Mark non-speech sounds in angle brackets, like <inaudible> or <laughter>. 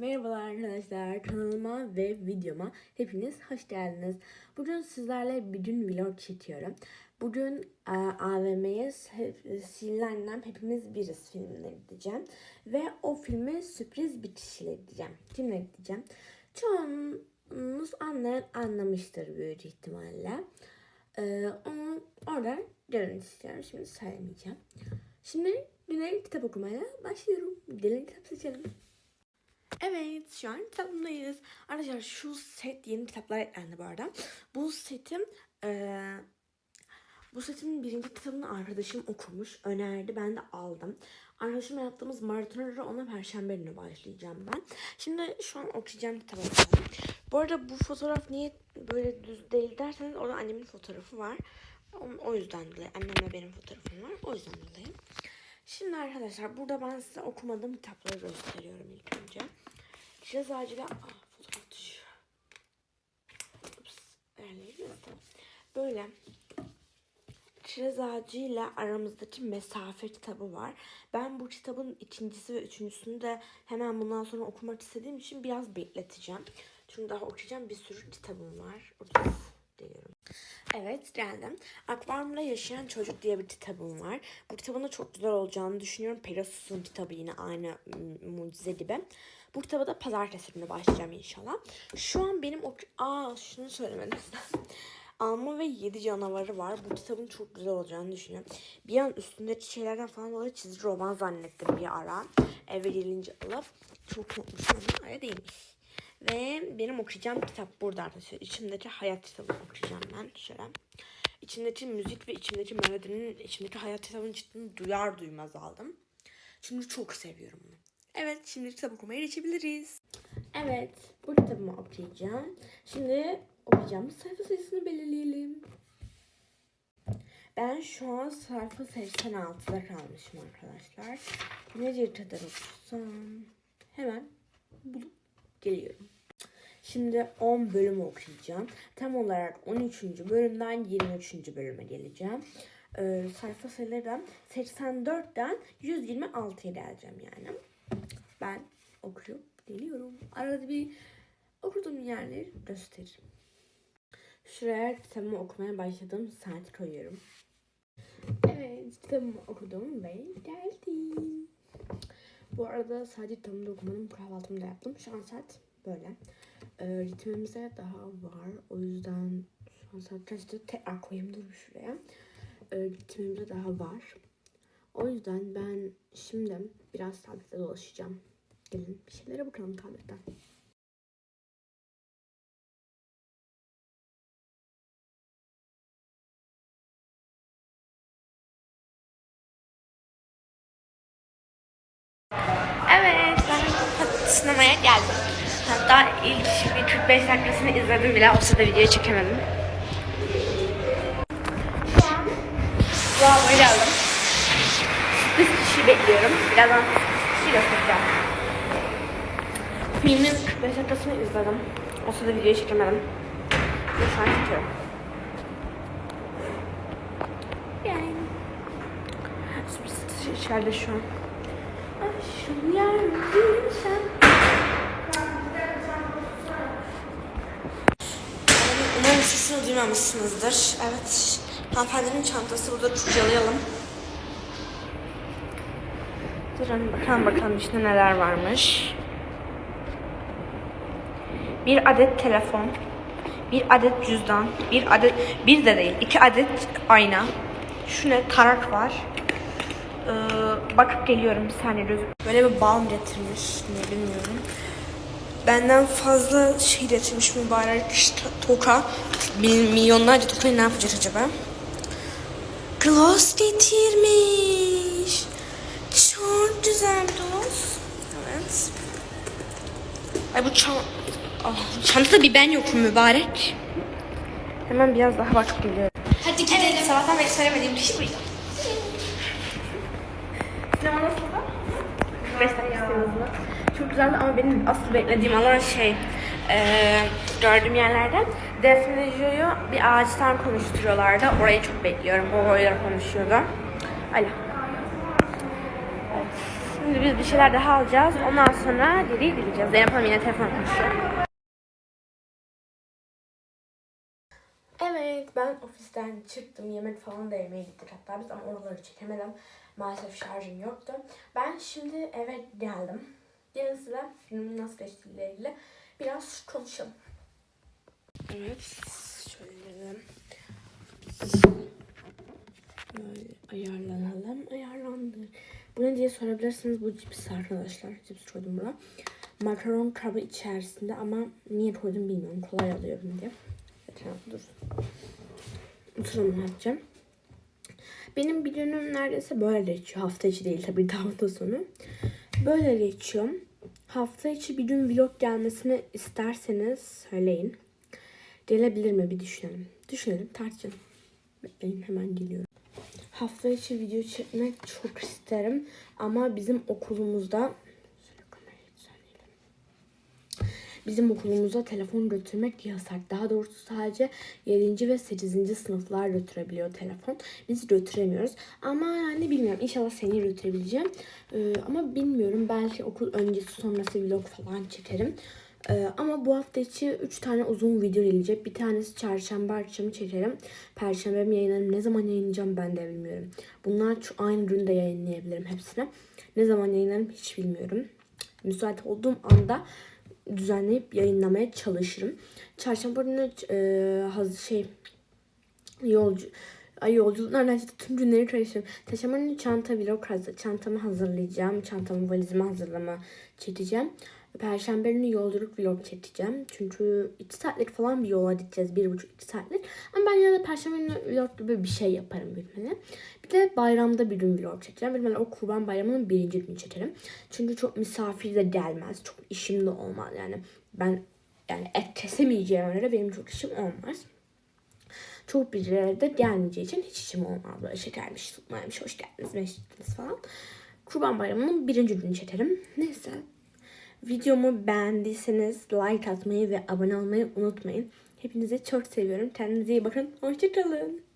Merhabalar arkadaşlar kanalıma ve videoma hepiniz hoş geldiniz. Bugün sizlerle bir gün vlog çekiyorum. Bugün e, AVM'ye Sihirli Hepimiz Biriz filmine gideceğim. Ve o filme sürpriz bir kişiyle gideceğim. Kimle gideceğim? Çoğunuz anlayan anlamıştır büyük ihtimalle. E, onu orada görün istiyorum. Şimdi söylemeyeceğim. Şimdi güne kitap okumaya başlıyorum. Gelin kitap seçelim. Evet şu an kitabımdayız. Arkadaşlar şu set yeni kitaplar eklendi bu arada. Bu setim eee, bu setin birinci kitabını arkadaşım okumuş. Önerdi. Ben de aldım. Arkadaşımla yaptığımız maratonları ona perşembe günü başlayacağım ben. Şimdi şu an okuyacağım kitabı. Bu arada bu fotoğraf niye böyle düz değil derseniz orada annemin fotoğrafı var. O yüzden dolayı. Annemle benim fotoğrafım var. O yüzden dolayı. Şimdi arkadaşlar burada ben size okumadığım kitapları gösteriyorum ilk önce. Kiraz ağacıyla... Aa, fotoğraf düşüyor. Ups. Böyle Kiraz ağacıyla aramızdaki mesafe kitabı var. Ben bu kitabın ikincisi ve üçüncüsünü de hemen bundan sonra okumak istediğim için biraz bekleteceğim. Çünkü daha okuyacağım bir sürü kitabım var. Ups, diyorum. Evet geldim. Akvaryumda Yaşayan Çocuk diye bir kitabım var. Bu kitabın da çok güzel olacağını düşünüyorum. Pegasus'un kitabı yine aynı m- mucize gibi. Bu kitaba da pazartesi günü başlayacağım inşallah. Şu an benim ok... Aa şunu söylemedim. <laughs> Alma ve Yedi Canavarı var. Bu kitabın çok güzel olacağını düşünüyorum. Bir an üstündeki şeylerden falan dolayı çizgi roman zannettim bir ara. Eve gelince alıp çok korkmuşum ama öyle değilmiş. Ve benim okuyacağım kitap burada arkadaşlar. İçimdeki hayat kitabını okuyacağım ben. Şöyle. İçimdeki müzik ve içimdeki melodinin, içimdeki hayat kitabının çıktığını duyar duymaz aldım. Çünkü çok seviyorum bunu. Evet, şimdi kitap okumaya geçebiliriz. Evet, bu kitabımı okuyacağım. Şimdi okuyacağımız sayfa sayısını belirleyelim. Ben şu an sayfa 86'da kalmışım arkadaşlar. Nece kadar okusam hemen bulup geliyorum. Şimdi 10 bölüm okuyacağım. Tam olarak 13. bölümden 23. bölüme geleceğim. Ee, sayfa sayıları 84'ten 126'ya geleceğim yani. Ben okuyup geliyorum. Arada bir okuduğum yerleri gösteririm. Şuraya kitabımı okumaya başladığım saat koyuyorum. Evet kitabımı okudum ve geldim. Bu arada sadece kitabımı da okumadım. Kahvaltımı da yaptım. Şu an saat böyle. Ee, ritmimize daha var. O yüzden şu an saat kaçtı? Tekrar koyayım dur şuraya. Ee, ritmimize daha var. O yüzden ben şimdi biraz tablette dolaşacağım. Gelin bir şeylere bakalım tabletten. Evet ben sinemaya geldim. Hatta ilk bir 45 dakikasını izledim bile. O sırada videoyu çekemedim. Bravo'yu da aldım. Kız kişi bekliyorum. Birazdan kişi göstereceğim. Filmin 45 dakikasını izledim. O sırada videoyu çekemedim. Ve şu an çekiyorum. Yani. Sürpriz içeride şu an. Aşkım yardımcı sen. Umarım sesini duymamışsınızdır. Evet. Hanımefendinin çantası burada kurcalayalım. Durun bakalım bakalım içinde neler varmış. Bir adet telefon. Bir adet cüzdan. Bir adet, bir de değil, iki adet ayna. Şu ne? Tarak var. Ee, bakıp geliyorum bir saniye. Böyle bir balm getirmiş. Ne bilmiyorum. Benden fazla şey getirmiş mübarek toka. Mil- Milyonlarca tokayı ne yapacak acaba? Gloss getirmiş. Çok güzel gloss. Evet. Ay bu çant... Ah, çantada bir ben yokum mübarek. Hemen biraz daha bakıp geliyorum. Hadi gidelim. Sabahtan beri söylemediğim bir şey buydu. Sinema nasıldı? 5 dakika sinemasında. Çok güzeldi ama benim asıl beklediğim alan şey eee gördüğüm yerlerden Defne Joy'u bir ağaçtan konuşturuyorlardı. Orayı çok bekliyorum. O öyle konuşuyordu. Öyle. Evet. Şimdi biz bir şeyler daha alacağız. Ondan sonra geri gideceğiz. Zeynep Hanım yine telefon konuşuyor. Evet ben ofisten çıktım. Yemek falan da yemeye gittik hatta biz ama oraları çekemedim. Maalesef şarjım yoktu. Ben şimdi eve geldim. Size filmin nasıl geçtiğiyle biraz konuşalım. Evet şöyle Böyle ayarlanalım. Ayarlandı. Bu ne diye sorabilirsiniz. Bu cips arkadaşlar. Cips koydum buna. Makaron kabı içerisinde ama niye koydum bilmiyorum. Kolay alıyorum diye. Tamam dur. Oturalım yapacağım. Benim bir dönüm neredeyse böyle geçiyor. Hafta içi değil tabii hafta sonu. Böyle geçiyor. Hafta içi bir gün vlog gelmesini isterseniz söyleyin. Gelebilir mi bir düşünelim. Düşünelim tartışalım. Bekleyin hemen geliyorum. Hafta içi video çekmek çok isterim. Ama bizim okulumuzda Bizim okulumuzda telefon götürmek yasak. Daha doğrusu sadece 7. ve 8. sınıflar götürebiliyor telefon. Biz götüremiyoruz. Ama yani bilmiyorum. İnşallah seni götürebileceğim. Ee, ama bilmiyorum. Belki okul öncesi sonrası vlog falan çekerim. Ee, ama bu hafta içi 3 tane uzun video gelecek. Bir tanesi çarşamba akşamı çekerim. Perşembe mi yayınlarım. Ne zaman yayınlayacağım ben de bilmiyorum. Bunlar aynı günde yayınlayabilirim hepsini. Ne zaman yayınlarım hiç bilmiyorum. Müsait olduğum anda düzenleyip yayınlamaya çalışırım. Çarşamba günü e, hazır şey yolcu Ay yolculuk nereden çıktı? Tüm günleri karıştırdım. Çarşamba günü çanta vlog. Çantamı hazırlayacağım. Çantamı valizimi hazırlama çekeceğim. Perşembe günü yolculuk vlog çekeceğim. Çünkü 2 saatlik falan bir yola gideceğiz. 1,5-2 saatlik. Ama ben yine de perşembe günü vlog gibi bir şey yaparım bilmeli. Bir de bayramda bir gün vlog çekeceğim. Bilmem o kurban bayramının birinci günü çekerim. Çünkü çok misafir de gelmez. Çok işim de olmaz yani. Ben yani et kesemeyeceğim göre benim çok işim olmaz. Çok birileri de gelmeyeceği için hiç işim olmaz. Böyle şekermiş, tutmaymış, hoş geldiniz, beş geldiniz falan. Kurban bayramının birinci günü çekerim. Neyse. Videomu beğendiyseniz like atmayı ve abone olmayı unutmayın. Hepinizi çok seviyorum. Kendinize iyi bakın. Hoşçakalın.